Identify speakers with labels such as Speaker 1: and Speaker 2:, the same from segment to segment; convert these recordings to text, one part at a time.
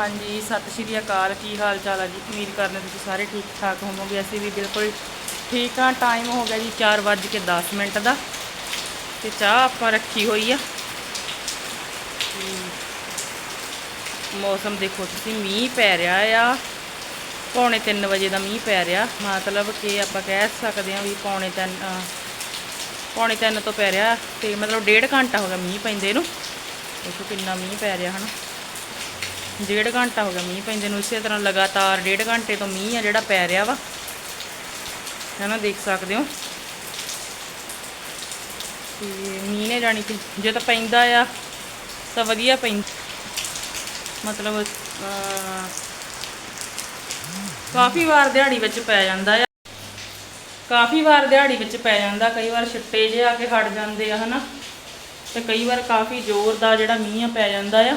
Speaker 1: ਹਾਂਜੀ, ਸਤਿ ਸ਼੍ਰੀ ਅਕਾਲ। ਕੀ ਹਾਲ ਚਾਲ ਹੈ ਜੀ? ਉਮੀਦ ਕਰਦੇ ਤੁਸੀਂ ਸਾਰੇ ਠੀਕ ਠਾਕ ਹੋਵੋਗੇ। ਅਸੀਂ ਵੀ ਬਿਲਕੁਲ ਠੀਕ ਹਾਂ। ਟਾਈਮ ਹੋ ਗਿਆ ਜੀ 4:10 ਮਿੰਟ ਦਾ। ਤੇ ਚਾਹ ਆਪਾਂ ਰੱਖੀ ਹੋਈ ਆ। ਮੌਸਮ ਦੇਖੋ, ਤੁਸੀਂ ਮੀਂਹ ਪੈ ਰਿਹਾ ਆ। ਪੌਣੇ 3 ਵਜੇ ਦਾ ਮੀਂਹ ਪੈ ਰਿਹਾ। ਮਤਲਬ ਕਿ ਆਪਾਂ ਕਹਿ ਸਕਦੇ ਹਾਂ ਵੀ ਪੌਣੇ 3 ਪੌਣੇ 3 ਤੋਂ ਪੈ ਰਿਹਾ। ਤੇ ਮਤਲਬ ਡੇਢ ਘੰਟਾ ਹੋ ਗਿਆ ਮੀਂਹ ਪੈਂਦੇ ਨੂੰ। ਦੇਖੋ ਕਿੰਨਾ ਮੀਂਹ ਪੈ ਰਿਹਾ, ਹਨਾ। ਡੇਢ ਘੰਟਾ ਹੋ ਗਿਆ ਮੀਂਹ ਪੈਂਦੇ ਨੂੰ ਇਸੇ ਤਰ੍ਹਾਂ ਲਗਾਤਾਰ ਡੇਢ ਘੰਟੇ ਤੋਂ ਮੀਂਹ ਆ ਜਿਹੜਾ ਪੈ ਰਿਹਾ ਵਾ। ਹਨਾ ਦੇਖ ਸਕਦੇ ਹੋ। ਤੇ ਮੀਂਹ ਨੇ ਜਾਣੀ ਕਿ ਜੇ ਤਾਂ ਪੈਂਦਾ ਆ ਤਾਂ ਵਧੀਆ ਪੈਂਦਾ ਮਤਲਬ ਅਹ, ਕਾਫੀ ਵਾਰ ਦਿਹਾੜੀ ਵਿੱਚ ਪੈ ਜਾਂਦਾ ਆ। ਕਾਫੀ ਵਾਰ ਦਿਹਾੜੀ ਵਿੱਚ ਪੈ ਜਾਂਦਾ ਕਈ ਵਾਰ ਛਿੱਟੇ ਜਿਹੇ ਆ ਕੇ ਹਟ ਜਾਂਦੇ ਆ ਹਨਾ। ਤੇ ਕਈ ਵਾਰ ਕਾਫੀ ਜ਼ੋਰ ਦਾ ਜਿਹੜਾ ਮੀਂਹ ਆ ਪੈ ਜਾਂਦਾ ਆ।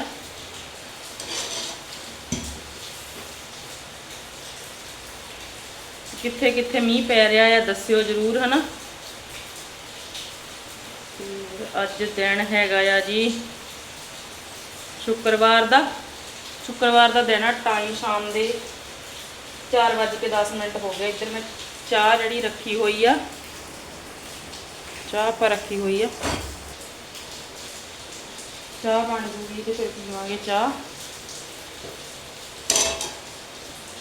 Speaker 1: ਕਿੱਥੇ ਕਿੱਥੇ ਮੀਂਹ ਪੈ ਰਿਹਾ ਆ, ਦੱਸਿਓ ਜਰੂਰ, ਹਨਾ? ਅੱਜ ਦਿਨ ਹੈਗਾ ਆ ਜੀ ਸ਼ੁੱਕਰਵਾਰ ਦਾ। ਸ਼ੁੱਕਰਵਾਰ ਦਾ ਦਿਨ ਆ ਟਾਈਮ ਸ਼ਾਮ ਦੇ 4:10 ਮਿੰਟ ਹੋ ਗਏ। ਇੱਧਰ ਮੈਂ ਚਾਹ ਜਿਹੜੀ ਰੱਖੀ ਹੋਈ ਆ, ਚਾਹ ਪਰ ਰੱਖੀ ਹੋਈ ਆ। ਚਾਹ ਬਣ ਜੂਗੀ ਤੇ ਫਿਰ ਪੀਵਾਂਗੇ ਚਾਹ।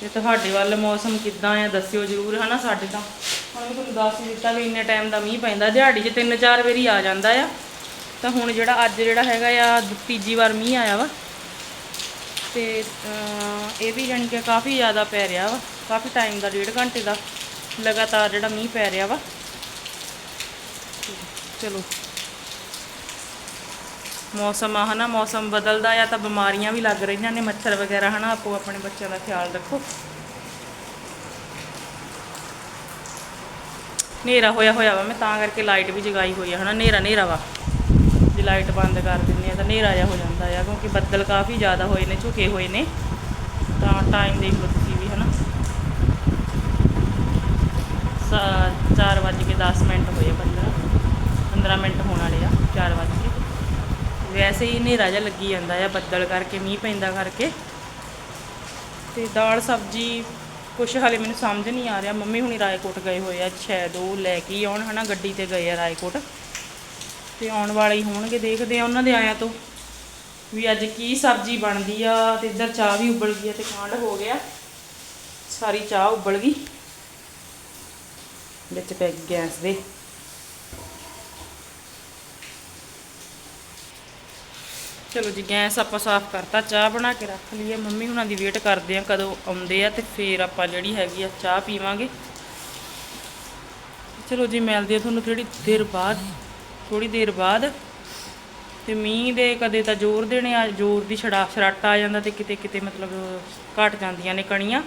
Speaker 1: ਤੇ ਤੁਹਾਡੇ ਵੱਲ ਮੌਸਮ ਕਿੱਦਾਂ ਆ, ਦੱਸਿਓ ਜਰੂਰ, ਹਨਾ ਸਾਡੇ ਤਾਂ। ਹੁਣ ਵੀ ਤੁਹਾਨੂੰ ਦੱਸ ਦਿੱਤਾ ਵੀ ਇੰਨੇ ਟਾਈਮ ਦਾ ਮੀਂਹ ਪੈਂਦਾ, ਦਿਹਾੜੀ 'ਚ ਤਿੰਨ ਚਾਰ ਵਾਰੀ ਆ ਜਾਂਦਾ ਆ। ਤਾਂ ਹੁਣ ਜਿਹੜਾ ਅੱਜ ਜਿਹੜਾ ਹੈਗਾ ਆ, ਤੀਜੀ ਵਾਰ ਮੀਂਹ ਆਇਆ ਵਾ। ਤੇ ਇਹ ਵੀ ਜਾਣੀ ਕਿ ਕਾਫੀ ਜ਼ਿਆਦਾ ਪੈ ਰਿਹਾ ਵਾ, ਕਾਫੀ ਟਾਈਮ ਦਾ, ਡੇਢ ਘੰਟੇ ਦਾ ਲਗਾਤਾਰ ਜਿਹੜਾ ਮੀਂਹ ਪੈ ਰਿਹਾ ਵਾ। ਚਲੋ। ਮੌਸਮ ਆ, ਹਨਾ, ਮੌਸਮ ਬਦਲਦਾ ਆ ਤਾਂ ਬਿਮਾਰੀਆਂ ਵੀ ਲੱਗ ਰਹੀਆਂ ਨੇ, ਮੱਛਰ ਵਗੈਰਾ, ਹਨਾ, ਆਪੋ ਆਪਣੇ ਬੱਚਿਆਂ ਦਾ ਖਿਆਲ ਰੱਖੋ। ਹਨੇਰਾ ਹੋਇਆ ਹੋਇਆ ਵਾ, ਮੈਂ ਤਾਂ ਕਰਕੇ ਲਾਈਟ ਵੀ ਜਗਾਈ ਹੋਈ ਆ, ਹਨਾ, ਹਨੇਰਾ ਹਨੇਰਾ ਵਾ। ਜੇ ਲਾਈਟ ਬੰਦ ਕਰ ਦਿੰਦੇ ਆ ਤਾਂ ਹਨੇਰਾ ਜਿਹਾ ਹੋ ਜਾਂਦਾ ਆ, ਕਿਉਂਕਿ ਬੱਦਲ ਕਾਫੀ ਜ਼ਿਆਦਾ ਹੋਏ ਨੇ, ਝੁਕੇ ਹੋਏ ਨੇ। ਤਾਂ ਟਾਈਮ ਦੇਖ ਲਓ ਤੁਸੀਂ ਵੀ, ਹਨਾ। 4 ਵੱਜ ਕੇ 10 ਮਿੰਟ ਹੋਏ ਆ 15 15 ਮਿੰਟ ਹੋਣ ਵਾਲੇ ਆ 4 ਵੱਜ ਕੇ। ਵੈਸੇ ਹੀ ਹਨੇਰਾ ਜਿਹਾ ਲੱਗੀ ਜਾਂਦਾ ਆ ਬੱਦਲ ਕਰਕੇ, ਮੀਂਹ ਪੈਂਦਾ ਕਰਕੇ। ਤੇ ਦਾਲ ਸਬਜੀ ਕੁਛ ਹਾਲੇ ਮੈਨੂੰ ਸਮਝ ਨਹੀਂ ਆ ਰਿਹਾ। ਮੰਮੀ ਹੁਣੀ ਰਾਏਕੋਟ ਗਏ ਹੋਏ ਆ ਸ਼ਾਇਦ ਉਹ ਲੈ ਕੇ ਹੀ ਆਉਣ, ਹਨਾ, ਗੱਡੀ ਤੇ ਗਏ ਆ ਰਾਏਕੋਟ। ਤੇ ਆਉਣ ਵਾਲੇ ਹੀ ਹੋਣਗੇ, ਦੇਖਦੇ ਆ ਉਹਨਾਂ ਦੇ ਆਇਆ ਤੋਂ ਵੀ ਅੱਜ ਕੀ ਸਬਜੀ ਬਣਦੀ ਆ। ਤੇ ਇੱਧਰ ਚਾਹ ਵੀ ਉਬਲ ਗਈ ਆ ਤੇ ਕਾਂਡ ਹੋ ਗਿਆ। ਸਾਰੀ ਚਾਹ ਉਬਲ ਗਈ। ਵਿੱਚ ਪੈ ਗਈ ਗੈਸ ਦੇ। ਚਲੋ ਜੀ ਗੈਸ ਆਪਾਂ ਸਾਫ਼ ਕਰਤਾ, ਚਾਹ ਬਣਾ ਕੇ ਰੱਖ ਲਈਏ। ਮੰਮੀ ਹੁਣਾਂ ਦੀ ਵੇਟ ਕਰਦੇ ਆ ਕਦੋਂ ਆਉਂਦੇ ਆ ਤੇ ਫੇਰ ਆਪਾਂ ਜਿਹੜੀ ਹੈਗੀ ਆ ਚਾਹ ਪੀਵਾਂਗੇ। ਚਲੋ ਜੀ ਮਿਲਦੇ ਆ ਤੁਹਾਨੂੰ ਥੋੜੀ ਦੇਰ ਬਾਅਦ ਥੋੜੀ ਦੇਰ ਬਾਅਦ। ਤੇ ਮੀਂਹ ਦੇ ਕਦੇ ਤਾਂ ਜ਼ੋਰ ਦੇਣੇ ਆ, ਜ਼ੋਰ ਦੀ ਛੜਾ ਛਰਾਟਾ ਆ ਜਾਂਦਾ ਤੇ ਕਿਤੇ ਕਿਤੇ ਮਤਲਬ ਘਟ ਜਾਂਦੀਆਂ ਨੇ ਕਣੀਆਂ।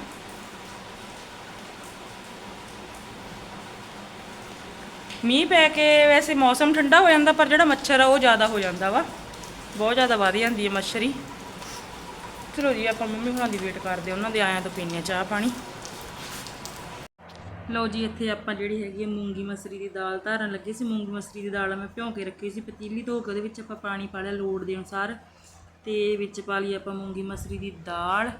Speaker 1: ਮੀਂਹ ਪੈ ਕੇ ਵੈਸੇ ਮੌਸਮ ਠੰਡਾ ਹੋ ਜਾਂਦਾ ਪਰ ਜਿਹੜਾ ਮੱਛਰ ਆ ਉਹ ਜ਼ਿਆਦਾ ਹੋ ਜਾਂਦਾ ਵਾ। ਬਹੁਤ ਜ਼ਿਆਦਾ ਵਧ ਜਾਂਦੀ ਹੈ ਮੱਛਰੀ। ਚਲੋ ਜੀ, ਆਪਾਂ ਮੰਮੀ ਹੁਣਾਂ ਦੀ ਵੇਟ ਕਰਦੇ ਉਹਨਾਂ ਦੇ ਆਇਆਂ ਤੋਂ ਪੀਣੇ ਚਾਹ ਪਾਣੀ। ਲਓ ਜੀ, ਇੱਥੇ ਆਪਾਂ ਜਿਹੜੀ ਹੈਗੀ ਹੈ ਮੂੰਗੀ ਮਸਰੀ ਦੀ ਦਾਲ ਧਾਰਨ ਲੱਗੇ ਸੀ। ਮੂੰਗੀ ਮਸਰੀ ਦੀ ਦਾਲ ਮੈਂ ਭਿਉਂ ਕੇ ਰੱਖੀ ਸੀ ਪਤੀਲੀ ਧੋ ਕੇ, ਉਹਦੇ ਵਿੱਚ ਆਪਾਂ ਪਾਣੀ ਪਾ ਲਿਆ ਲੋੜ ਦੇ ਅਨੁਸਾਰ। ਤੇ ਵਿੱਚ ਪਾ ਲਈ ਆਪਾਂ ਮੂੰਗੀ ਮਸਰੀ ਦੀ ਦਾਲ।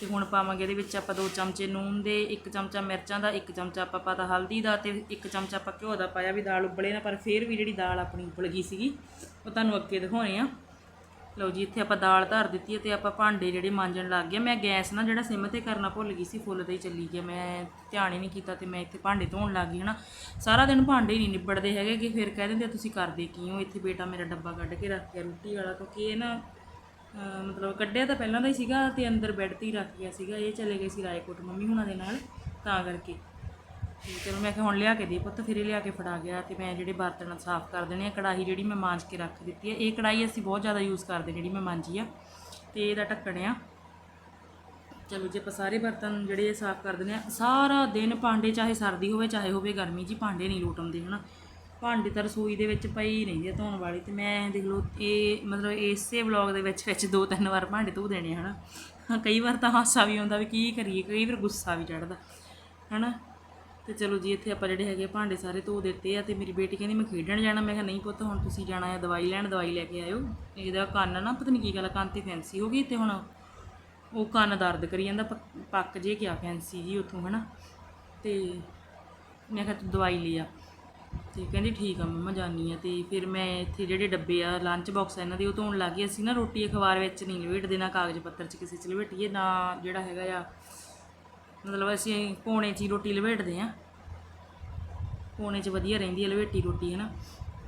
Speaker 1: ਤੇ ਹੁਣ ਪਾਵਾਂਗੇ ਇਹਦੇ ਵਿੱਚ ਆਪਾਂ ਦੋ ਚਮਚੇ ਨੂਨ ਦੇ, ਇੱਕ ਚਮਚਾ ਮਿਰਚਾਂ ਦਾ, ਇੱਕ ਚਮਚਾ ਆਪਾਂ ਪਾਤਾ ਹਲਦੀ ਦਾ ਤੇ ਇੱਕ ਚਮਚਾ ਆਪਾਂ ਘਿਓ ਦਾ ਪਾਇਆ ਵੀ ਦਾਲ ਉਬਲੇ ਨਾ, ਪਰ ਫਿਰ ਵੀ ਜਿਹੜੀ ਦਾਲ ਆਪਣੀ ਉਬਲ ਗਈ ਸੀਗੀ, ਉਹ ਤੁਹਾਨੂੰ ਅੱਗੇ ਦਿਖਾਉਣੇ ਆ। ਲਓ ਜੀ, ਇੱਥੇ ਆਪਾਂ ਦਾਲ ਧਰ ਦਿੱਤੀ ਹੈ ਤੇ ਆਪਾਂ ਭਾਂਡੇ ਜਿਹੜੇ ਮਾਂਜਣ ਲੱਗ ਗਏ ਮੈਂ ਗੈਸ ਨਾ ਜਿਹੜਾ ਸਿਮ ਤੇ ਕਰਨਾ ਭੁੱਲ ਗਈ ਸੀ, ਫੁੱਲ ਤੇ ਹੀ ਚੱਲੀ ਗਿਆ ਮੈਂ ਧਿਆਨ ਹੀ ਨਹੀਂ ਕੀਤਾ ਤੇ ਮੈਂ ਇੱਥੇ ਭਾਂਡੇ ਧੋਣ ਲੱਗ ਗਈ ਹਨਾ। ਸਾਰਾ ਦਿਨ ਭਾਂਡੇ ਨਹੀਂ ਨਿਬੜਦੇ ਹੈਗੇ ਕਿ ਫਿਰ ਕਹਿ ਦਿੰਦੇ ਤੁਸੀਂ ਕਰਦੇ ਕੀ ਹੋ? ਇੱਥੇ ਬੇਟਾ ਮੇਰਾ ਡੱਬਾ ਕੱਢ ਕੇ ਰੱਖ ਗਿਆ ਰੋਟੀ ਵਾਲਾ, ਕਿਉਂਕਿ ਇਹ ਨਾ ਮਤਲਬ ਕੱਢਿਆ ਤਾਂ ਪਹਿਲਾਂ ਦਾ ਹੀ ਸੀਗਾ ਤੇ ਅੰਦਰ ਬੈੱਡ ਤੇ ਹੀ ਰੱਖ ਗਿਆ ਸੀਗਾ, ਇਹ ਚਲੇ ਗਏ ਸੀ ਰਾਏਕੋਟ ਮੰਮੀ ਹੁਣਾਂ ਦੇ ਨਾਲ, ਤਾਂ ਕਰਕੇ। ਤੇ ਚਲੋ ਮੈਂ ਕਿਹਾ ਹੁਣ ਲਿਆ ਕੇ ਦੇ ਪੁੱਤ, ਫਿਰ ਇਹ ਲਿਆ ਕੇ ਫੜਾ ਗਿਆ ਤੇ ਮੈਂ ਜਿਹੜੇ ਬਰਤਨ ਸਾਫ਼ ਕਰ ਦੇਣੇ ਆ, ਕੜਾਹੀ ਜਿਹੜੀ ਮੈਂ ਮਾਂਜ ਕੇ ਰੱਖ ਦਿੱਤੀ ਹੈ ਇਹ ਕੜਾਹੀ ਅਸੀਂ ਬਹੁਤ ਜ਼ਿਆਦਾ ਯੂਜ਼ ਕਰਦੇ ਜਿਹੜੀ ਮੈਂ ਮਾਂਜੀ ਆ, ਤੇ ਇਹਦਾ ਢੱਕਣ ਆ। ਚਲੋ ਜੇ ਆਪਾਂ ਸਾਰੇ ਬਰਤਨ ਜਿਹੜੇ ਇਹ ਸਾਫ਼ ਕਰ ਦਿੰਦੇ ਆ, ਸਾਰਾ ਦਿਨ ਭਾਂਡੇ ਚਾਹੇ ਸਰਦੀ ਹੋਵੇ, ਚਾਹੇ ਹੋਵੇ ਗਰਮੀ ਜੀ, ਭਾਂਡੇ ਨਹੀਂ ਲੋਟ ਆਉਂਦੇ ਹਨਾ? ਭਾਂਡੇ ਤਾਂ ਰਸੋਈ ਦੇ ਵਿੱਚ ਪਈ ਹੀ ਰਹਿੰਦੇ ਆ ਧੋਣ ਵਾਲੀ ਤੇ ਮੈਂ ਦੇਖ ਲਓ ਇਹ ਮਤਲਬ ਇਸੇ ਵਲੌਗ ਦੇ ਵਿੱਚ ਵਿੱਚ ਦੋ ਤਿੰਨ ਵਾਰ ਭਾਂਡੇ ਧੋ ਦੇਣੇ ਹਨਾ? ਹਾਂ, ਕਈ ਵਾਰ ਤਾਂ ਹਾਸਾ ਵੀ ਆਉਂਦਾ ਵੀ ਕੀ ਕਰੀਏ ਕਈ ਵਾਰ ਗੁੱਸਾ ਵੀ ਚੜਦਾ ਹਨਾ? ਤੇ ਚਲੋ ਜੀ ਇੱਥੇ ਆਪਾਂ ਜਿਹੜੇ ਹੈਗੇ ਆ ਭਾਂਡੇ ਸਾਰੇ ਧੋ ਦਿੱਤੇ ਆ ਤੇ ਮੇਰੀ ਬੇਟੀ ਕਹਿੰਦੀ ਮੈਂ ਖੇਡਣ ਜਾਣਾ ਮੈਂ ਕਿਹਾ ਨਹੀਂ ਪੁੱਤ ਹੁਣ ਤੁਸੀਂ ਜਾਣਾ ਆ ਦਵਾਈ ਲੈਣ ਦਵਾਈ ਲੈ ਕੇ ਆਇਓ। ਇਹਦਾ ਕੰਨ ਨਾ ਪਤਾ ਨਹੀਂ ਕੀ ਗੱਲ ਆ, ਕੰਨ ਤੇ ਫੈਂਸੀ ਹੋ ਗਈ ਤੇ ਹੁਣ ਉਹ ਕੰਨ ਦਰਦ ਕਰੀ ਜਾਂਦਾ ਪੱਕ- ਜੇ ਗਿਆ ਫੈਂਸੀ ਜੀ ਉੱਥੋਂ ਹਨਾ? ਤੇ ਮੈਂ ਕਿਹਾ ਤੂੰ ਦਵਾਈ ਲਿਆ ਤੇ ਕਹਿੰਦੀ ਠੀਕ ਆ ਮੰਮਾ ਜਾਨੀ ਆ। ਤੇ ਫਿਰ ਮੈਂ ਇੱਥੇ ਜਿਹੜੇ ਡੱਬੇ ਆ ਲੰਚ ਬਾਕਸ ਆ ਇਹਨਾਂ ਦੇ, ਉਹ ਧੋਣ ਲੱਗ ਗਈ। ਅਸੀਂ ਨਾ ਰੋਟੀ ਅਖਬਾਰ ਵਿੱਚ ਨਹੀਂ ਲਵੇਟਦੇ ਨਾ ਕਾਗਜ਼ ਪੱਤਰ 'ਚ ਕਿਸੇ 'ਚ ਲਵੇਟੀਏ, ਨਾ ਜਿਹੜਾ ਹੈਗਾ ਆ। ਮਤਲਬ ਅਸੀਂ ਕੋਣੇ 'ਚ ਹੀ ਰੋਟੀ ਲਪੇਟਦੇ ਆ। ਕੋਣੇ 'ਚ ਵਧੀਆ ਰਹਿੰਦੀ ਹੈ ਲਵੇਟੀ ਰੋਟੀ ਹੈ ਨਾ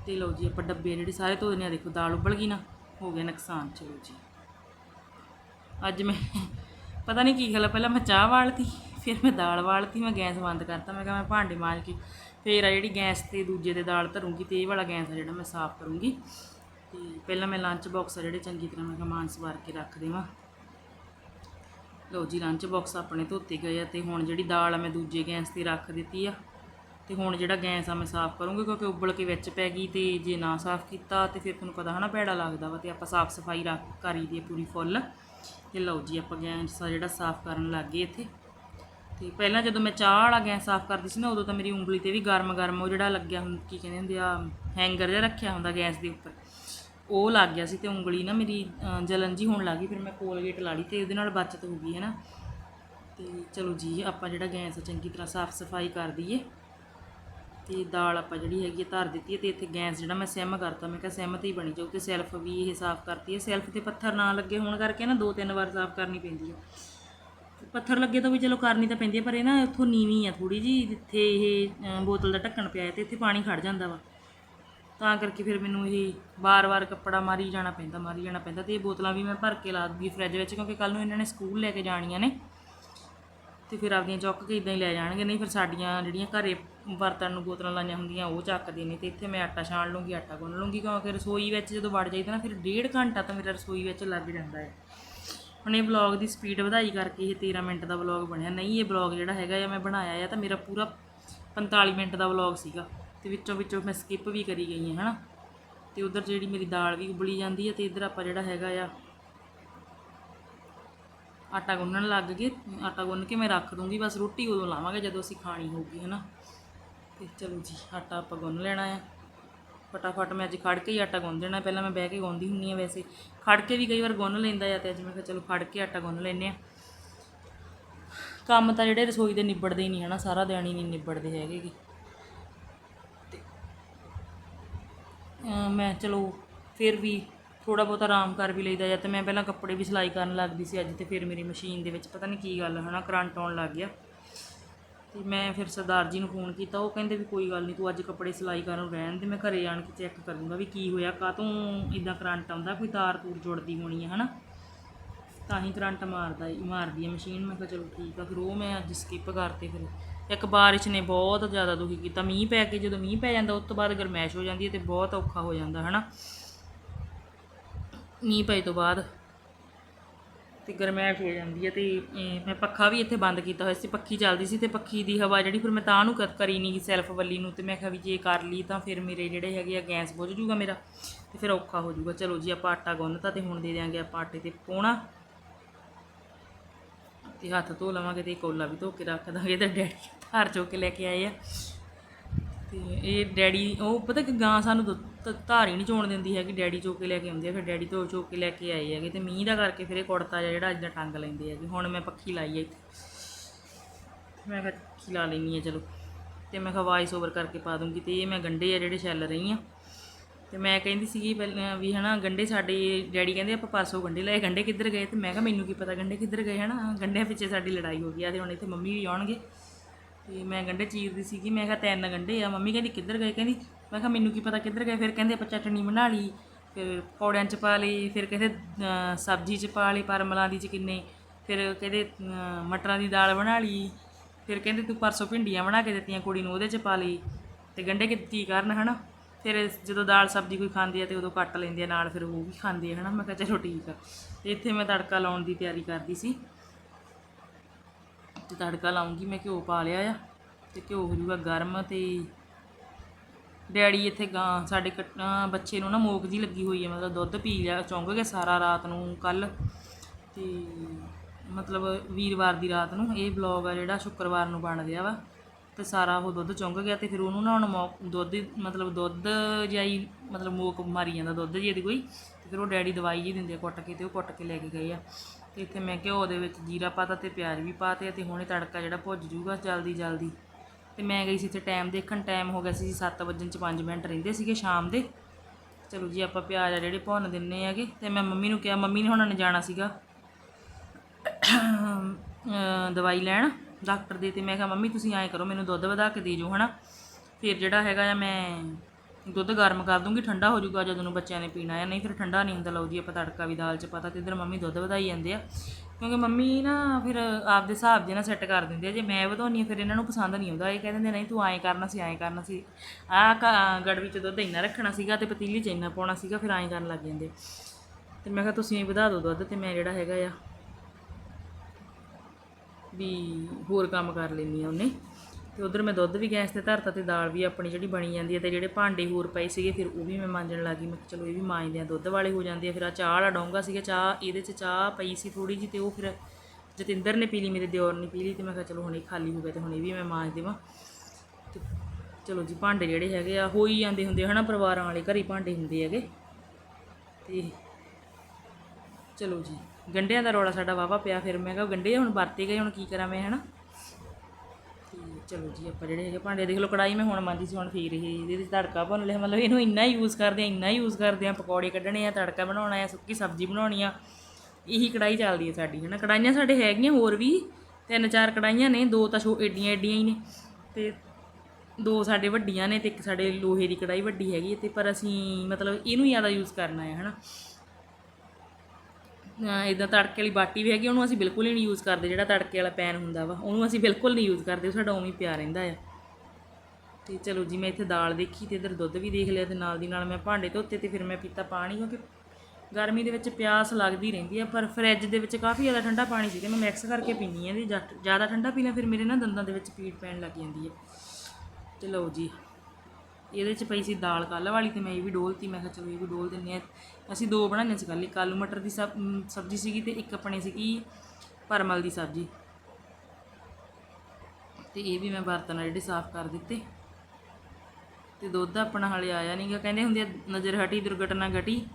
Speaker 1: ਤੇ ਲਓ ਜੀ, ਆਪਾਂ ਡੱਬੇ ਜਿਹੜੇ ਸਾਰੇ ਧੋ ਦਿੰਦੇ ਆ। ਦੇਖੋ, ਦਾਲ ਉਬਲ ਗਈ ਨਾ, ਹੋ ਗਿਆ ਨੁਕਸਾਨ, ਚਲੋ ਜੀ। ਅੱਜ ਮੈਂ, ਪਤਾ ਨਹੀਂ ਕੀ ਗੱਲ ਪਹਿਲਾਂ ਮੈਂ ਚਾਹ ਵਾਲਤੀ, ਫਿਰ ਮੈਂ ਦਾਲ ਵਾਲਤੀ, ਮੈਂ ਗੈਸ ਬੰਦ ਕਰਤਾ। ਮੈਂ ਕਿਹਾ ਮੈਂ ਭਾਂਡੇ ਮਾਂਜ ਕੇ ਫਿਰ ਆ ਜਿਹੜੀ ਗੈਸ ਤੇ ਦੂਜੇ ਤੇ ਦਾਲ ਧਰੂੰਗੀ ਤੇ ਇਹ ਵਾਲਾ ਗੈਸ ਆ ਜਿਹੜਾ ਮੈਂ ਸਾਫ਼ ਕਰੂੰਗੀ। ਤੇ ਪਹਿਲਾਂ ਮੈਂ ਲੰਚ ਬਾਕਸ ਆ ਜਿਹੜੇ ਚੰਗੀ ਤਰ੍ਹਾਂ ਮੈਂ ਕਿਹਾ ਸਵਾਰ ਕੇ ਰੱਖ ਦੇਵਾਂ। ਲਓ ਜੀ ਲੰਚ ਬਾਕਸ ਆਪਣੇ ਧੋਤੇ ਗਏ ਆ ਤੇ ਹੁਣ ਜਿਹੜੀ ਦਾਲ ਆ ਮੈਂ ਦੂਜੇ ਗੈਸ ਤੇ ਰੱਖ ਦਿੱਤੀ ਆ। ਤੇ ਹੁਣ ਜਿਹੜਾ ਗੈਸ ਆ ਮੈਂ ਸਾਫ਼ ਕਰੂੰਗੀ ਕਿਉਂਕਿ ਉਬਲ ਕੇ ਵਿੱਚ ਪੈ ਗਈ ਤੇ ਜੇ ਨਾ ਸਾਫ਼ ਕੀਤਾ ਤੇ ਫਿਰ ਤੁਹਾਨੂੰ ਪਤਾ ਹਨਾ ਭੈੜਾ ਲੱਗਦਾ ਵਾ ਤੇ ਆਪਾਂ ਸਾਫ਼ ਸਫ਼ਾਈ ਰੱਖ ਕਰੀ ਦੀ ਆ ਪੂਰੀ ਫੁੱਲ ਤੇ ਲਓ ਜੀ, ਆਪਾਂ ਗੈਸ ਆ ਜਿਹੜਾ ਸਾਫ਼ ਕਰਨ ਲੱਗ ਗਏ ਇੱਥੇ। ਤੇ ਪਹਿਲਾਂ ਜਦੋਂ ਮੈਂ ਚਾਹ ਵਾਲਾ ਗੈਸ ਸਾਫ਼ ਕਰਦੀ ਸੀ ਨਾ, ਉਦੋਂ ਤਾਂ ਮੇਰੀ ਉਂਗਲੀ ਤੇ ਵੀ ਗਰਮ ਗਰਮ ਉਹ ਜਿਹੜਾ ਲੱਗਿਆ ਹੁੰਦਾ, ਕੀ ਕਹਿੰਦੇ ਹੁੰਦੇ ਆ, ਹੈਂਗਰ ਜਿਹਾ ਰੱਖਿਆ ਹੁੰਦਾ ਗੈਸ ਦੇ ਉੱਪਰ, ਉਹ ਲੱਗ ਗਿਆ ਸੀ ਤੇ ਉਂਗਲੀ ਨਾ ਮੇਰੀ ਜਲਨ ਜੀ ਹੋਣ ਲੱਗੀ ਫਿਰ ਮੈਂ ਕੋਲਗੇਟ ਲਾ ਲਈ ਤੇ ਉਹਦੇ ਨਾਲ ਬਚਤ ਹੋ ਗਈ, ਹੈ ਨਾ। ਤੇ ਚਲੋ ਜੀ, ਆਪਾਂ ਜਿਹੜਾ ਗੈਸ ਆ ਚੰਗੀ ਤਰ੍ਹਾਂ ਸਾਫ਼ ਸਫ਼ਾਈ ਕਰ ਦਈਏ ਤੇ ਦਾਲ ਆਪਾਂ ਜਿਹੜੀ ਹੈਗੀ ਆ ਧਰ ਦਿੱਤੀ ਹੈ ਤੇ ਇੱਥੇ ਗੈਸ ਜਿਹੜਾ ਮੈਂ ਸਿਮ ਕਰਤਾ, ਮੈਂ ਕਿਹਾ ਸਿਮ ਤੇ ਹੀ ਬਣੀ ਜਾਊ ਤੇ ਸੈਲਫ ਵੀ ਇਹ ਸਾਫ਼ ਕਰਤੀ ਹੈ। ਸੈਲਫ ਤੇ ਪੱਥਰ ਨਾ ਲੱਗੇ ਹੋਣ ਕਰਕੇ ਨਾ ਦੋ ਤਿੰਨ ਵਾਰ ਸਾਫ਼ ਕਰਨੀ ਪੈਂਦੀ ਹੈ। ਪੱਥਰ ਲੱਗੇ ਤਾਂ ਵੀ ਚਲੋ ਕਰਨੀ ਤਾਂ ਪੈਂਦੀ ਹੈ ਪਰ ਇਹ ਨਾ ਉੱਥੋਂ ਨੀਵੀਂ ਆ ਥੋੜੀ ਜੀ ਜਿੱਥੇ ਇਹ ਅ, ਬੋਤਲ ਦਾ ਢੱਕਣ ਪਿਆ ਹੈ ਤੇ ਇੱਥੇ ਪਾਣੀ ਖੜ ਜਾਂਦਾ ਵਾ। ਤਾਂ ਕਰਕੇ ਫਿਰ ਮੈਨੂੰ ਇਹ ਵਾਰ-ਵਾਰ ਕੱਪੜਾ ਮਾਰੀ ਜਾਣਾ ਪੈਂਦਾ ਮਾਰੀ ਜਾਣਾ ਪੈਂਦਾ ਤੇ ਇਹ ਬੋਤਲਾਂ ਵੀ ਮੈਂ ਭਰ ਕੇ ਲਾ ਦੂੰਗੀ ਫ੍ਰਿਜ ਵਿੱਚ ਕਿਉਂਕਿ ਕੱਲ ਨੂੰ ਇਹਨਾਂ ਨੇ ਸਕੂਲ ਲੈ ਕੇ ਜਾਣੀਆਂ ਨੇ। ਤੇ ਫਿਰ ਆਪਦੀਆਂ ਚੁੱਕ ਕੇ ਇਦਾਂ ਹੀ ਲੈ ਜਾਣਗੇ ਨਹੀਂ ਫਿਰ ਸਾਡੀਆਂ ਜਿਹੜੀਆਂ ਘਰੇ ਵਰਤਣ ਨੂੰ ਬੋਤਲਾਂ ਲਾਈਆਂ ਹੁੰਦੀਆਂ ਉਹ ਚੱਕਦੇ ਨੇ ਤੇ ਇੱਥੇ ਮੈਂ ਆਟਾ ਛਾਣ ਲੂੰਗੀ ਆਟਾ ਗੁੰਨ ਲੂੰਗੀ ਕਿਉਂਕਿ ਰਸੋਈ ਵਿੱਚ ਜਦੋਂ ਵੜ ਜਾਈਦਾ ਨਾ ਫਿਰ ਡੇਢ ਘੰਟਾ ਤਾਂ ਮੇਰਾ ਰਸੋਈ ਵਿੱਚ ਲੱਗ ਜਾਂਦਾ ਹੈ। ਹੁਣ ਇਹ ਵਲੌਗ ਦੀ ਸਪੀਡ ਵਧਾਈ ਕਰਕੇ ਇਹ 13 ਮਿੰਟ ਦਾ ਵਲੌਗ ਬਣਿਆ। ਨਹੀਂ, ਇਹ ਵਲੌਗ ਜਿਹੜਾ ਹੈਗਾ ਆ, ਮੈਂ ਬਣਾਇਆ ਆ ਤਾਂ ਮੇਰਾ ਪੂਰਾ 45 ਮਿੰਟ ਦਾ ਵਲੌਗ ਸੀਗਾ ਤੇ ਵਿੱਚੋਂ ਵਿੱਚੋਂ ਮੈਂ ਸਕਿਪ ਵੀ ਕਰੀ ਗਈ ਹਾਂ ਹਨਾ? ਤੇ ਉਧਰ ਜਿਹੜੀ ਮੇਰੀ ਦਾਲ ਵੀ ਉਬਲੀ ਜਾਂਦੀ ਹੈ ਤੇ ਇੱਧਰ ਆਪਾਂ ਜਿਹੜਾ ਹੈਗਾ ਆ, ਆਟਾ ਗੁੰਨਣ ਲੱਗ ਗਏ। ਆਟਾ ਗੁੰਨ ਕੇ ਮੈਂ ਰੱਖ ਦੂੰਗੀ, ਬਸ ਰੋਟੀ ਉਦੋਂ ਲਾਵਾਂਗੇ ਜਦੋਂ ਅਸੀਂ ਖਾਣੀ ਹੋਊਗੀ, ਹਨਾ? ਤੇ ਚਲੋ ਜੀ, ਆਟਾ ਆਪਾਂ ਗੁੰਨ ਲੈਣਾ ਆ। ਫਟਾਫਟ ਮੈਂ ਅੱਜ ਖੜ ਕੇ ਹੀ ਆਟਾ ਗੁੰਨ ਦੇਣਾ। ਪਹਿਲਾਂ ਮੈਂ ਬਹਿ ਕੇ ਗੁੰਨਦੀ ਹੁੰਨੀ ਆ ਵੈਸੇ। ਖੜ ਕੇ ਵੀ ਕਈ ਵਾਰ ਗੁੰਨ ਲੈਂਦਾ ਆ ਤੇ ਅੱਜ ਮੈਂ ਕਿਹਾ ਚਲੋ ਖੜ ਕੇ ਆਟਾ ਗੁੰਨ ਲੈਨੇ ਆ ਕੰਮ ਤਾਂ ਜਿਹੜੇ ਰਸੋਈ ਦੇ ਨਿਬੜਦੇ ਹੀ ਨਹੀਂ ਹਨਾ, ਸਾਰਾ ਦਿਨ ਹੀ ਨਹੀਂ ਨਿਬੜਦੇ ਹੈਗੇ ਗੇ। ਮੈਂ ਚਲੋ ਫਿਰ ਵੀ ਥੋੜਾ ਬਹੁਤ ਆਰਾਮ ਕਰ ਵੀ ਲਈਦਾ ਜਾਂ ਤੇ ਮੈਂ ਪਹਿਲਾਂ ਕੱਪੜੇ ਵੀ ਸਿਲਾਈ ਕਰਨ ਲੱਗਦੀ ਸੀ ਅੱਜ ਤੇ ਫਿਰ ਮੇਰੀ ਮਸ਼ੀਨ ਦੇ ਵਿੱਚ ਪਤਾ ਨਹੀਂ ਕੀ ਗੱਲ ਹਨਾ, ਕਰੰਟ ਆਉਣ ਲੱਗ ਗਿਆ। ਤੇ ਮੈਂ ਫਿਰ ਸਰਦਾਰ ਜੀ ਨੂੰ ਫੋਨ ਕੀਤਾ, ਉਹ ਕਹਿੰਦੇ ਵੀ ਕੋਈ ਗੱਲ ਨਹੀਂ, ਤੂੰ ਅੱਜ ਕੱਪੜੇ ਸਿਲਾਈ ਕਰਨ ਰਹਿਣ ਦੇ, ਮੈਂ ਘਰੇ ਆਣ ਕੇ ਚੈੱਕ ਕਰ ਲੂੰਗਾ ਵੀ ਕੀ ਹੋਇਆ, ਕਾਹਤੋਂ ਇਦਾਂ ਕਰੰਟ ਆਉਂਦਾ, ਕੋਈ ਤਾਰ ਤੂਰ ਜੁੜਦੀ ਹੋਣੀ ਹੈ ਹਨਾ? ਤਾਂ ਹੀ ਕਰੰਟ ਮਾਰਦਾ ਮਾਰਦੀ ਹੈ ਮਸ਼ੀਨ, ਮੈਂ ਕਿਹਾ ਚਲੋ ਠੀਕ ਆ, ਫਿਰ ਉਹ ਮੈਂ ਅੱਜ ਸਕਿਪ ਕਰਤੇ ਫਿਰ। ਇੱਕ ਬਾਰਿਸ਼ ਨੇ ਬਹੁਤ ਜ਼ਿਆਦਾ ਦੁਖੀ ਕੀਤਾ, ਮੀਂਹ ਪੈ ਕੇ ਜਦੋਂ ਮੀਂਹ ਪੈ ਜਾਂਦਾ, ਉਸ ਤੋਂ ਬਾਅਦ ਗਰਮੈਸ਼ ਹੋ ਜਾਂਦੀ ਹੈ ਤੇ ਬਹੁਤ ਔਖਾ ਹੋ ਜਾਂਦਾ, ਹਨਾ? ਮੀਂਹ ਪਏ ਤੋਂ ਬਾਅਦ ਤੇ ਗਰਮੈਸ਼ ਹੋ ਜਾਂਦੀ ਹੈ ਤੇ ਇਹ ਮੈਂ ਪੱਖਾ ਵੀ ਇੱਥੇ ਬੰਦ ਕੀਤਾ ਹੋਇਆ ਸੀ, ਪੱਖੀ ਚੱਲਦੀ ਸੀ ਤੇ ਪੱਖੀ ਦੀ ਹਵਾ ਜਿਹੜੀ ਫਿਰ ਮੈਂ ਤਾਂ ਨੂੰ ਕ- ਕਰੀ ਨਹੀਂ ਸੈਲਫ ਵੱਲੀ ਨੂੰ ਤੇ ਮੈਂ ਕਿਹਾ ਵੀ ਜੇ ਕਰ ਲਈ ਤਾਂ ਫਿਰ ਮੇਰੇ ਜਿਹੜੇ ਹੈਗੇ ਆ ਗੈਸ ਬੁਝ ਜੂਗਾ ਮੇਰਾ ਤੇ ਫਿਰ ਔਖਾ ਹੋ ਜੂਗਾ। ਚਲੋ ਜੀ, ਆਪਾਂ ਆਟਾ ਗੁੰਨਤਾ ਤੇ ਹੁਣ ਦੇ ਦਿਆਂਗੇ ਆਪਾਂ ਆਟੇ ਤੇ ਪੋਣਾ ਤੇ ਹੱਥ ਧੋ ਲਵਾਂਗੇ ਤੇ ਕੋਲਾ ਵੀ ਧੋ ਕੇ ਰੱਖ ਦਾਂਗੇ ਤੇ ਡੈਡੀ ਧਾਰ ਚੋ ਕੇ ਲੈ ਕੇ ਆਏ ਆ। ਤੇ ਇਹ ਡੈਡੀ, ਉਹ ਪਤਾ ਕਿ ਗਾਂ ਸਾਨੂੰ ਦੁੱਧ ਧ- ਧਾਰ ਹੀ ਨਹੀਂ ਚੋਣ ਦਿੰਦੀ ਹੈਗੀ, ਡੈਡੀ ਚੋ ਕੇ ਲੈ ਕੇ ਆਉਂਦੇ ਆ ਫਿਰ ਡੈਡੀ ਧੋ ਚੋ ਕੇ ਲੈ ਕੇ ਆਏ ਹੈਗੇ ਤੇ ਮੀਂਹ ਦਾ ਕਰਕੇ ਫਿਰ ਇਹ ਕੁੜਤਾ ਜਿਹਾ ਜਿਹੜਾ ਇਦਾਂ ਟੰਗ ਲੈਂਦੇ ਹੈਗੇ। ਹੁਣ ਮੈਂ ਪੱਖੀ ਲਾਈ ਹੈ ਇੱਥੇ। ਮੈਂ ਕਿਹਾ ਪੱਖੀ ਲਾ ਲੈਣੀ ਹੈ, ਚਲੋ। ਤੇ ਮੈਂ ਕਿਹਾ ਵਾਇਸ ਓਵਰ ਕਰਕੇ ਪਾ ਦੂੰਗੀ ਤੇ ਇਹ ਮੈਂ ਗੰਡੇ ਆ ਜਿਹੜੇ ਛੱਲ ਰਹੀ ਆ ਤੇ ਮੈਂ ਕਹਿੰਦੀ ਸੀਗੀ ਪਹਿਲਾਂ ਵੀ ਹਨਾ ਗੰਡੇ ਸਾਡੇ ਡੈਡੀ ਕਹਿੰਦੇ ਆਪਾਂ ਪਰਸੋਂ ਗੰਡੇ ਲਏ ਗੰਡੇ ਕਿੱਧਰ ਗਏ? ਤੇ ਮੈਂ ਕਿਹਾ ਮੈਨੂੰ ਕੀ ਪਤਾ ਗੰਡੇ ਕਿੱਧਰ ਗਏ ਹਨਾ? ਗੰਡਿਆਂ ਪਿੱਛੇ ਸਾਡੀ ਲੜਾਈ ਹੋ ਗਈ ਆ ਤੇ ਹੁਣ ਇੱਥੇ ਮੰਮੀ ਵੀ ਆਉਣਗੇ। ਤੇ ਮੈਂ ਗੰਡੇ ਚੀਰਦੀ ਸੀਗੀ, ਮੈਂ ਕਿਹਾ ਤਿੰਨ ਗੰਡੇ ਆ। ਮੰਮੀ ਕਹਿੰਦੀ, ਕਿੱਧਰ ਗਏ? ਕਹਿੰਦੀ, ਮੈਂ ਕਿਹਾ, ਮੈਨੂੰ ਕੀ ਪਤਾ ਕਿੱਧਰ ਗਏ? ਫਿਰ ਕਹਿੰਦੇ, ਆਪਾਂ ਚਟਣੀ ਬਣਾ ਲਈ, ਫਿਰ ਪੌੜਿਆਂ 'ਚ ਪਾ ਲਈ, ਫਿਰ ਕਹਿੰਦੇ ਸਬਜ਼ੀ 'ਚ ਪਾ ਲਈ ਪਰਮਲਾਂ ਦੀ 'ਚ ਕਿੰਨੇ ਫਿਰ ਕਹਿੰਦੇ ਮਟਰਾਂ ਦੀ ਦਾਲ ਬਣਾ ਲਈ। ਫਿਰ ਕਹਿੰਦੇ, ਤੂੰ ਪਰਸੋਂ ਭਿੰਡੀਆਂ ਬਣਾ ਕੇ ਦਿੱਤੀਆਂ, ਕੁੜੀ ਨੂੰ ਉਹਦੇ 'ਚ ਪਾ ਲਈ। ਤੇ ਗੰਡੇ ਕੀ ਕੀ ਕਰਨ, ਹਨਾ? ਫਿਰ ਜਦੋਂ ਦਾਲ ਸਬਜ਼ੀ ਕੋਈ ਖਾਂਦੀ ਆ ਤੇ ਉਦੋਂ ਕੱਟ ਲੈਂਦੇ ਆ, ਨਾਲ ਫਿਰ ਉਹ ਵੀ ਖਾਂਦੇ ਆ, ਹਨਾ? ਮੈਂ ਕਿਹਾ, ਚਲੋ ਠੀਕ ਆ। ਤੇ ਇੱਥੇ ਮੈਂ ਤੜਕਾ ਲਾਉਣ ਦੀ ਤਿਆਰੀ ਕਰਦੀ ਸੀ। ਤੇ ਤੜਕਾ ਲਾਉਂਗੀ, ਮੈਂ ਘਿਓ ਪਾ ਲਿਆ ਆ ਤੇ ਘਿਓ ਹੋ ਜੂਗਾ ਗਰਮ ਤੇ ਡੈਡੀ ਇੱਥੇ ਗਾਂ ਸਾਡੇ ਕੱਟ- ਬੱਚੇ ਨੂੰ ਨਾ ਮੋਕ ਜੀ ਲੱਗੀ ਹੋਈ ਹੈ ਮਤਲਬ ਦੁੱਧ ਪੀ ਲਿਆ ਚੌਂਕ ਗਿਆ ਸਾਰਾ ਰਾਤ ਨੂੰ ਕੱਲ ਤੇ ਮਤਲਬ ਵੀਰਵਾਰ ਦੀ ਰਾਤ ਨੂੰ ਇਹ ਵਲੌਗ ਆ ਜਿਹੜਾ ਸ਼ੁੱਕਰਵਾਰ ਨੂੰ ਬਣ ਗਿਆ ਵਾ। ਤੇ ਸਾਰਾ ਉਹ ਦੁੱਧ ਚੁੰਗ ਗਿਆ ਤੇ ਫਿਰ ਉਹਨੂੰ ਨਾ ਹੁਣ ਮੌ, ਦੁੱਧ ਹੀ ਮਤਲਬ ਦੁੱਧ ਜਾਈ ਮਤਲਬ ਮੋਕ ਮਾਰੀ ਜਾਂਦਾ ਦੁੱਧ ਜੀ ਇਹਦੀ ਕੋਈ, ਤੇ ਫਿਰ ਉਹ ਡੈਡੀ ਦਵਾਈ ਜੀ ਦਿੰਦੇ ਆ ਕੁੱਟ ਕੇ ਤੇ ਉਹ ਕੁੱਟ ਕੇ ਲੈ ਕੇ ਗਏ ਆ। ਤੇ ਇੱਥੇ ਮੈਂ ਘਿਓ ਦੇ ਵਿੱਚ ਜੀਰਾ ਪਾਤਾ ਤੇ ਪਿਆਜ਼ ਵੀ ਪਾਤੇ ਤੇ ਹੁਣੇ ਤੜਕਾ ਜਿਹੜਾ ਭੁੱਜ ਜੂਗਾ ਜਲਦੀ ਜਲਦੀ। ਤੇ ਮੈਂ ਗਈ ਸੀ ਇੱਥੇ ਟਾਈਮ ਦੇਖਣ, ਟਾਈਮ ਹੋ ਗਿਆ ਸੀ 7 ਵਜੇ ਚ 5 ਮਿੰਟ ਰਹਿੰਦੇ ਸੀਗੇ ਸ਼ਾਮ ਦੇ। ਚਲੋ ਜੀ ਆਪਾਂ ਪਿਆਜ਼ ਆ ਜਿਹੜੇ ਭੁੰਨ ਦਿੰਨੇ ਹੈਗੇ ਤੇ ਮੈਂ ਮੰਮੀ ਨੂੰ ਕਿਹਾ, ਮੰਮੀ ਨੇ ਹੁਣ ਨੇ ਜਾਣਾ ਸੀਗਾ ਅਮ ਦਵਾਈ ਲੈਣ। ਡਾਕਟਰ ਦੇ ਤੇ ਮੈਂ ਕਿਹਾ, ਮੰਮੀ, ਤੁਸੀਂ ਐਂ ਕਰੋ, ਮੈਨੂੰ ਦੁੱਧ ਵਧਾ ਕੇ ਦੇ ਜੋ ਹਨਾ? ਫਿਰ ਜਿਹੜਾ ਹੈਗਾ ਆ, ਮੈਂ ਦੁੱਧ ਗਰਮ ਕਰ ਦੂੰਗੀ, ਠੰਡਾ ਹੋ ਜਾਊਗਾ ਜਦੋਂ ਨੂੰ ਬੱਚਿਆਂ ਨੇ ਪੀਣਾ ਆ, ਨਹੀਂ ਫਿਰ ਠੰਡਾ ਨਹੀਂ ਹੁੰਦਾ, ਲਓ ਜੀ, ਆਪਾਂ ਤੜਕਾ ਵੀ ਦਾਲ ਚ ਪਤਾ ਤੇ ਇਧਰ ਮੰਮੀ ਦੁੱਧ ਵਧਾਈ ਜਾਂਦੇ ਆ। ਕਿਉਂਕਿ ਮੰਮੀ ਨਾ ਫਿਰ ਆਪਦੇ ਹਿਸਾਬ ਦੇ ਨਾਲ ਸੈੱਟ ਕਰ ਦਿੰਦੇ ਆ, ਜੇ ਮੈਂ ਵਧਾਉਣੀ ਆ, ਫਿਰ ਇਹਨਾਂ ਨੂੰ ਪਸੰਦ ਨਹੀਂ ਆਉਂਦਾ। ਇਹ ਕਹਿੰਦੇ ਨੇ ਨਹੀਂ, ਤੂੰ ਐਂ ਕਰਨਾ ਸੀ, ਐਂ ਕਰਨਾ ਸੀ। ਆਹ ਗੜਵੀ ਚ ਦੁੱਧ ਇੰਨਾ ਰੱਖਣਾ ਸੀਗਾ ਤੇ ਪਤੀਲੀ ਚ ਇੰਨਾ ਪਾਉਣਾ ਸੀਗਾ, ਫਿਰ ਐਂ ਕਰਨ ਲੱਗ ਜਾਂਦੇ ਤੇ ਮੈਂ ਕਿਹਾ, ਤੁਸੀਂ ਵਧਾ ਦਿਓ ਦੁੱਧ। ਤੇ ਮੈਂ ਜਿਹੜਾ ਹੈਗਾ ਆ ਵੀ ਹੋਰ ਕੰਮ ਕਰ ਲੈਂਦੀ ਆ ਉਹਨੇ। ਤੇ ਉਧਰ ਮੈਂ ਦੁੱਧ ਵੀ ਗੈਸ ਤੇ ਧਰਤਾ ਤੇ ਦਾਲ ਵੀ ਆਪਣੀ ਜਿਹੜੀ ਬਣੀ ਜਾਂਦੀ ਹੈ ਤੇ ਜਿਹੜੇ ਭਾਂਡੇ ਹੋਰ ਪਏ ਸੀਗੇ ਫਿਰ ਉਹ ਵੀ ਮੈਂ ਮਾਂਜਣ ਲੱਗੀ। ਮੈਂ ਕਿਹਾ ਚਲੋ ਇਹ ਵੀ ਮਾਂਜਦੇ ਆ ਦੁੱਧ ਵਾਲੇ ਹੋ ਜਾਂਦੇ ਆ। ਫਿਰ ਆ ਚਾਹ ਵਾਲਾ ਡੋਂਗਾ ਸੀਗਾ ਚਾਹ ਇਹਦੇ 'ਚ ਚਾਹ ਪਈ ਸੀ ਥੋੜੀ ਜੀ ਤੇ ਉਹ ਫਿਰ ਜਤਿੰਦਰ ਨੇ ਪੀ ਲਈ ਮੇਰੇ ਦਿਓਰ ਨੇ ਪੀ ਲਈ ਤੇ ਮੈਂ ਕਿਹਾ ਚਲੋ ਹੁਣ ਇਹ ਖਾਲੀ ਹੋ ਗਿਆ ਤੇ ਹੁਣ ਇਹ ਵੀ ਮੈਂ ਮਾਂਜ ਦੇਵਾਂ। ਤੇ ਚਲੋ ਜੀ ਭਾਂਡੇ ਜਿਹੜੇ ਹੈਗੇ ਆ ਹੋ ਹੀ ਜਾਂਦੇ ਹੁੰਦੇ ਆ, ਹਨਾ ਪਰਿਵਾਰਾਂ ਵਾਲੇ ਘਰੀ ਭਾਂਡੇ ਹੁੰਦੇ ਹੈਗੇ। ਤੇ ਚਲੋ ਜੀ। ਗੰਢਿਆਂ ਦਾ ਰੌਲਾ ਸਾਡਾ ਵਾਵਾ ਪਿਆ, ਫਿਰ ਮੈਂ ਕਿਹਾ ਗੰਢੇ ਹੁਣ ਵਰਤੇ ਗਏ, ਹੁਣ ਕੀ ਕਰਾਂ ਮੈਂ, ਹਨਾ? ਤੇ ਚਲੋ ਜੀ, ਆਪਾਂ ਜਿਹੜੇ ਹੈਗੇ ਭਾਂਡੇ, ਦੇਖ ਲਓ ਕੜਾਈ ਮੈਂ ਹੁਣ ਮਾਂਜੀ ਸੀ, ਹੁਣ ਫੇਰ ਇਹ, ਇਹਦੇ ਵਿੱਚ ਤੜਕਾ ਭੁੰਨ ਲਿਆ, ਮਤਲਬ ਇਹਨੂੰ ਇੰਨਾ ਯੂਜ਼ ਕਰਦੇ ਆ, ਇੰਨਾ ਯੂਜ਼ ਕਰਦੇ ਆ, ਪਕੌੜੇ ਕੱਢਣੇ ਆ, ਤੜਕਾ ਬਣਾਉਣਾ ਆ, ਸੁੱਕੀ ਸਬਜ਼ੀ ਬਣਾਉਣੀ ਆ, ਇਹੀ ਕੜਾਈ ਚੱਲਦੀ ਹੈ ਸਾਡੀ, ਹਨਾ? ਕੜਾਈਆਂ ਸਾਡੇ ਹੈਗੀਆਂ ਹੋਰ ਵੀ, ਤਿੰਨ ਚਾਰ ਕੜਾਈਆਂ ਨੇ, ਦੋ ਤਾਂ ਛੋ, ਏਡੀਆਂ ਏਡੀਆਂ ਹੀ ਨੇ, ਤੇ ਦੋ ਸਾਡੇ ਵੱਡੀਆਂ ਨੇ ਤੇ ਇੱਕ ਸਾਡੇ ਲੋਹੇ ਦੀ ਕੜਾਈ ਵੱਡੀ ਹੈਗੀ ਹੈ ਤੇ ਪਰ ਅਸੀਂ ਮਤਲਬ ਇਹਨੂੰ ਜ਼ਿਆਦਾ ਯੂਜ਼ ਕਰਨਾ ਹੈ ਹਨਾ? ਇਦਾਂ ਤੜਕੇ ਵਾਲੀ ਬਾਟੀ ਵੀ ਹੈਗੀ, ਉਹਨੂੰ ਅਸੀਂ ਬਿਲਕੁਲ ਹੀ ਨਹੀਂ ਯੂਜ਼ ਕਰਦੇ, ਜਿਹੜਾ ਤੜਕੇ ਵਾਲਾ ਪੈਨ ਹੁੰਦਾ ਵਾ, ਉਹਨੂੰ ਅਸੀਂ ਬਿਲਕੁਲ ਨਹੀਂ ਯੂਜ਼ ਕਰਦੇ, ਉਹ ਸਾਡਾ ਉਵੇਂ ਹੀ ਪਿਆ ਰਹਿੰਦਾ ਆ। ਤੇ ਚਲੋ ਜੀ, ਮੈਂ ਇੱਥੇ ਦਾਲ ਦੇਖੀ ਤੇ ਇਧਰ ਦੁੱਧ ਵੀ ਦੇਖ ਲਿਆ ਤੇ ਨਾਲ ਦੀ ਨਾਲ ਮੈਂ ਭਾਂਡੇ ਧੋਤੇ ਤੇ ਫਿਰ ਮੈਂ ਪੀਤਾ ਪਾਣੀ, ਕਿਉਂਕਿ ਗਰਮੀ ਦੇ ਵਿੱਚ ਪਿਆਸ ਲੱਗਦੀ ਰਹਿੰਦੀ ਆ, ਪਰ ਫਰਿੱਜ ਦੇ ਵਿੱਚ ਕਾਫੀ ਜ਼ਿਆਦਾ ਠੰਡਾ ਪਾਣੀ ਸੀ ਤੇ ਮੈਂ ਮਿਕਸ ਕਰਕੇ ਪੀਣੀ ਆ ਤੇ ਜ਼ਿਆਦਾ ਠੰਡਾ ਪੀਣਾ ਫਿਰ ਮੇਰੇ ਨਾ ਦੰਦਾਂ ਦੇ ਵਿੱਚ ਪੀੜ ਪੈਣ ਲੱਗ ਜਾਂਦੀ ਹੈ ਤੇ ਲਓ ਜੀ ਇਹਦੇ ਚ ਪਈ ਸੀ ਦਾਲ ਕੱਲ੍ਹ ਵਾਲੀ ਤੇ ਮੈਂ ਇਹ ਵੀ ਡੋਲਤੀ ਮੈਂ ਕਿਹਾ ਚਲੋ ਇਹ ਵੀ ਡੋਲ ਦਿੰਨੇ ਆ ਅਸੀਂ ਦੋ ਬਣਾਈਆਂ ਸੀ ਕੱਲ੍ਹ ਇੱਕ ਆਲੂ ਮਟਰ ਦੀ ਸਬ- ਸਬਜ਼ੀ ਸੀਗੀ ਤੇ ਇੱਕ ਆਪਣੀ ਸੀਗੀ ਪਰਮਲ ਦੀ ਸਬਜ਼ੀ। ਤੇ ਇਹ ਵੀ ਮੈਂ ਬਰਤਨ ਜਿਹੜੇ ਸਾਫ਼ ਕਰ ਦਿੱਤੇ। ਤੇ ਦੁੱਧ ਆਪਣਾ ਹਲੇ ਆਇਆ ਨਹੀਂਗਾ ਕਹਿੰਦੇ ਹੁੰਦੇ ਆ, ਨਜ਼ਰ ਹਟੀ ਦੁਰਘਟਨਾ ਘਟੀ।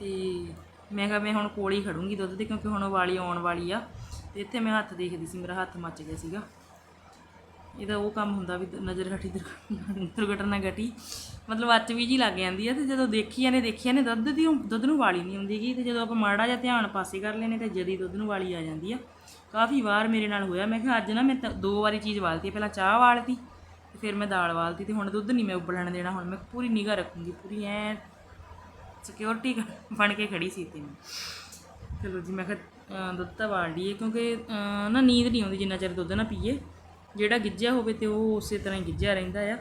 Speaker 1: ਤੇ ਮੈਂ ਕਿਹਾ ਮੈਂ ਹੁਣ ਕੋਲ ਹੀ ਖੜੂੰਗੀ ਦੁੱਧ ਦੇ ਕਿਉਂਕਿ ਹੁਣ ਵਾਲੀ ਆਉਣ ਵਾਲੀ ਆ। ਤੇ ਇੱਥੇ ਮੈਂ ਹੱਥ ਦੇਖਦੀ ਸੀ ਮੇਰਾ ਹੱਥ ਮੱਚ ਗਿਆ ਸੀਗਾ। ਇਹਦਾ ਉਹ ਕੰਮ ਹੁੰਦਾ ਵੀ ਨਜ਼ਰ ਹਟੀ ਦੁਰਘ- ਦੁਰਘਟਨਾ ਘਟੀ। ਮਤਲਬ ਅੱਚ ਵੀ ਜੀ ਲੱਗ ਜਾਂਦੀ ਆ ਤੇ ਜਦੋਂ ਦੇਖੀਆਂ ਨੇ ਦੇਖੀਆਂ ਨੇ, ਦੁੱਧ ਦੀ ਉਹ- ਦੁੱਧ ਨੂੰ ਵਾਲੀ ਨਹੀਂ ਹੁੰਦੀਗੀ ਤੇ ਜਦੋਂ ਆਪਾਂ ਮਾੜਾ ਜਿਹਾ ਧਿਆਨ ਪਾਸੇ ਕਰ ਲੈਨੇ ਤੇ ਜਦੀ ਦੁੱਧ ਨੂੰ ਵਾਲੀ ਆ ਜਾਂਦੀ ਆ। ਕਾਫੀ ਵਾਰ ਮੇਰੇ ਨਾਲ ਹੋਇਆ, ਮੈਂ ਕਿਹਾ ਅੱਜ ਨਾ ਮੈਂ ਦੋ ਵਾਰੀ ਚੀਜ਼ ਵਾਲਤੀ ਪਹਿਲਾਂ ਚਾਹ ਵਾਲਤੀ ਤੇ ਫਿਰ ਮੈਂ ਦਾਲ ਵਾਲਤੀ ਤੇ ਹੁਣ ਦੁੱਧ ਨਹੀਂ ਮੈਂ ਉਬਲਣ ਦੇਣਾ, ਹੁਣ ਮੈਂ ਪੂਰੀ ਨਿਗਾਹ ਰੱਖੂੰਗੀ, ਪੂਰੀ ਐ ਸਿਕਿਉਰਿਟੀ ਬਣ ਕੇ ਖੜੀ ਸੀ ਤੇ ਮੈਂ। ਚਲੋ ਜੀ, ਮੈਂ ਕਿਹਾ ਦੁੱਧ ਤਾਂ ਵਾਲ ਲਈਏ ਕਿਉਂਕਿ ਨਾ ਨੀਂਦ ਨਹੀਂ ਆਉਂਦੀ ਜਿੰਨਾ ਚਿਰ ਦੁੱਧ ਨਾ ਪੀਏ। ਜਿਹੜਾ ਗਿੱਜਿਆ ਹੋਵੇ ਤੇ ਉਹ ਉਸੇ ਤਰ੍ਹਾਂ ਹੀ ਗਿੱਜਿਆ ਰਹਿੰਦਾ ਆ।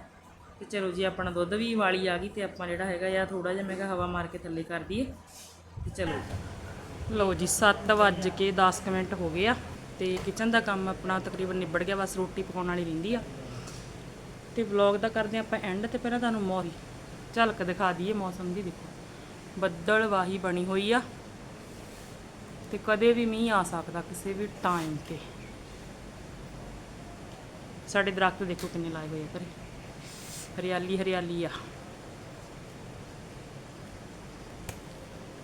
Speaker 1: ਤੇ ਚਲੋ ਜੀ, ਆਪਣਾ ਦੁੱਧ ਵੀ ਵਾਲੀ ਆ ਗਈ ਤੇ ਆਪਾਂ ਜਿਹੜਾ ਹੈਗਾ ਆ ਥੋੜਾ ਜਿਹਾ ਮੈਂ ਕਿਹਾ ਹਵਾ ਮਾਰ ਕੇ ਥੱਲੇ ਕਰ ਦਈਏ। ਤੇ ਚਲੋ ਲਓ ਜੀ 7 ਵੱਜ ਕੇ 10 ਕੁ ਮਿੰਟ ਹੋ ਗਏ ਆ ਤੇ ਕਿਚਨ ਦਾ ਕੰਮ ਆਪਣਾ ਤਕਰੀਬਨ ਨਿਬੜ ਗਿਆ, ਬਸ ਰੋਟੀ ਪਕਾਉਣ ਵਾਲੀ ਰਹਿੰਦੀ ਆ। ਤੇ ਵਲੌਗ ਦਾ ਕਰਦੇ ਆਪਾਂ ਐਂਡ ਤੇ ਪਹਿਲਾਂ ਤੁਹਾਨੂੰ ਮੌਰੀ, ਝਲਕ ਦਿਖਾ ਦਈਏ ਮੌਸਮ ਦੀ, ਦੇਖੋ। ਬੱਦਲ ਵਾਹੀ ਬਣੀ ਹੋਈ ਆ ਤੇ ਕਦੇ ਵੀ ਮੀਂਹ ਆ ਸਕਦਾ ਕਿਸੇ ਵੀ ਟਾਈਮ ਤੇ। ਸਾਡੇ ਦਰਖਤ ਦੇਖੋ ਕਿੰਨੇ ਲਾਏ ਹੋਏ ਆ ਘਰੇ। ਹਰਿਆਲੀ ਹਰਿਆਲੀ ਆ।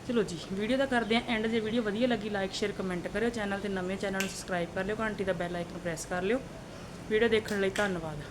Speaker 1: ਚਲੋ ਜੀ, ਵੀਡੀਓ ਦਾ ਕਰਦੇ ਆ ਐਂਡ ਜੇ ਵੀਡੀਓ ਵਧੀਆ ਲੱਗੀ ਲਾਈਕ ਸ਼ੇਅਰ ਕਮੈਂਟ ਕਰਿਓ। ਚੈਨਲ ਤੇ ਨਵੇਂ ਚੈਨਲ ਨੂੰ ਸਬਸਕ੍ਰਾਈਬ ਕਰ ਲਿਓ। ਘੰਟੀ ਦਾ ਬੈਲ ਆਈਕਨ ਪ੍ਰੈਸ ਕਰ ਲਿਓ। ਵੀਡੀਓ ਦੇਖਣ ਲਈ ਧੰਨਵਾਦ।